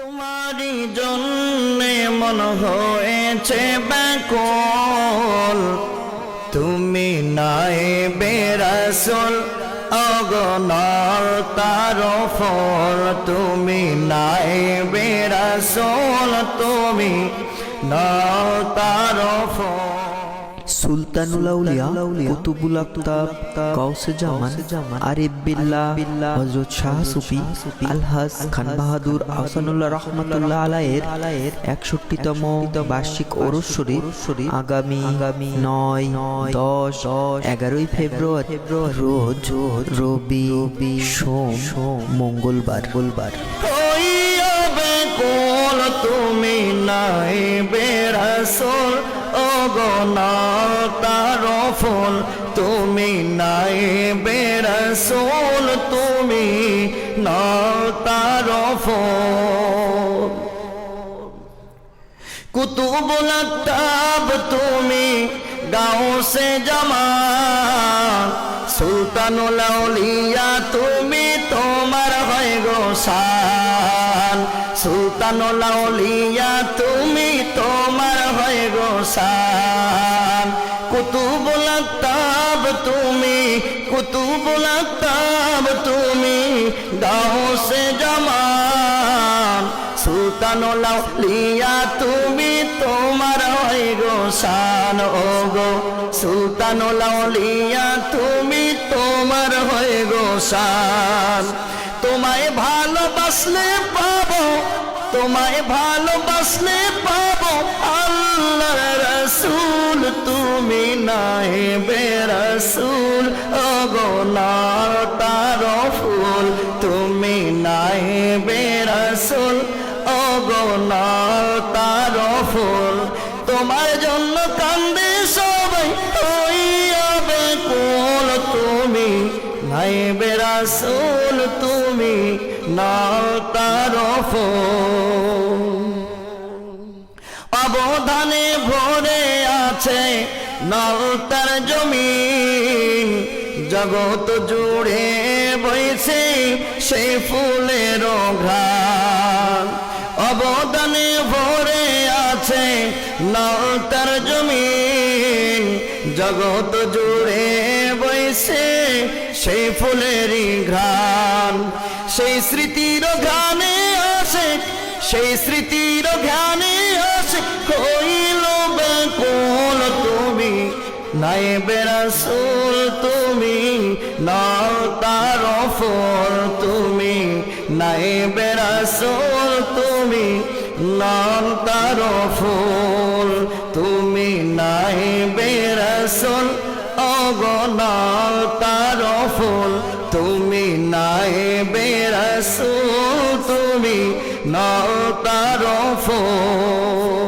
তোমারই জন্যে মন হয়েছে ব্যাকুল। তুমি নাই বেরাসল অগনার তার ফল। তুমি নাই বেরাসল, তুমি না তার ফল। সুলতানুল আউলিয়া, কুতুবুল আক্তাব গাউসে জামান, আরিফ বিল্লাহ, হযরত শাহ সুফি, আলহাজ খান বাহাদুর, আহসানুল্লাহ রাহমাতুল্লাহ আলাইয়ের 61 বার্ষিক ওরস শরীফ আগামী আগামী 9 10 11 ফেব্রুয়ারি রোজ রবি সোম মঙ্গলবার। মঙ্গলবার তুমি নাই অগনার তার ফুল তুমি নাই বেরাসুল তুমি না কুতুবুল তাব তুমি গাও সে জামা সুলতানুল আউলিয়া তুমি তোমার হয় গো শান। সুলতানুল আউলিয়া তুমি তোমার হয় গো তাব তুমি, কুতুবুল তাব তুমি। গাও সে জামান সুলতানুল আউলিয়া তুমি তোমার হয় গো শান ও গো সুলতানুল আউলিয়া তুমি তোমার হয় গো শান তোমায় ভালোবাসলে পাবো, তোমায় ভালোবাসলে পাবো। আল্লাহ রসুল তুমি নাই বেরসুল অগনার ফুল। তুমি নাই বেরসুল অগনার তার ফুল। তোমার জন্য কান্দে সবাই হইয়া বেকুল তুমি। নাই বেরাসুল তুমি না তার ফুল। অবধানে ভরে আছে নলতার জমিন জগৎ জুড়ে বইছে সেই ফুলের ঘ্রাণ। অবদানে ভরে আছে নলতার জমিন জগৎ জুড়ে বইছে সেই ফুলেরই ঘ্রাণ। সেই স্মৃতির ঘ্রাণে আসে, সেই স্মৃতির ধ্যানে আসে কইল বেকুল তুমি নাই বেরাসুল তুমি, নাও তার ফল তুমি নাই বেরাসুল তুমি নাম তার ফুল তুমি নাই বেরাসুল অগনাল তার ফুল তুমি নাই বেরাসুল তুমি, নাও তার ফুল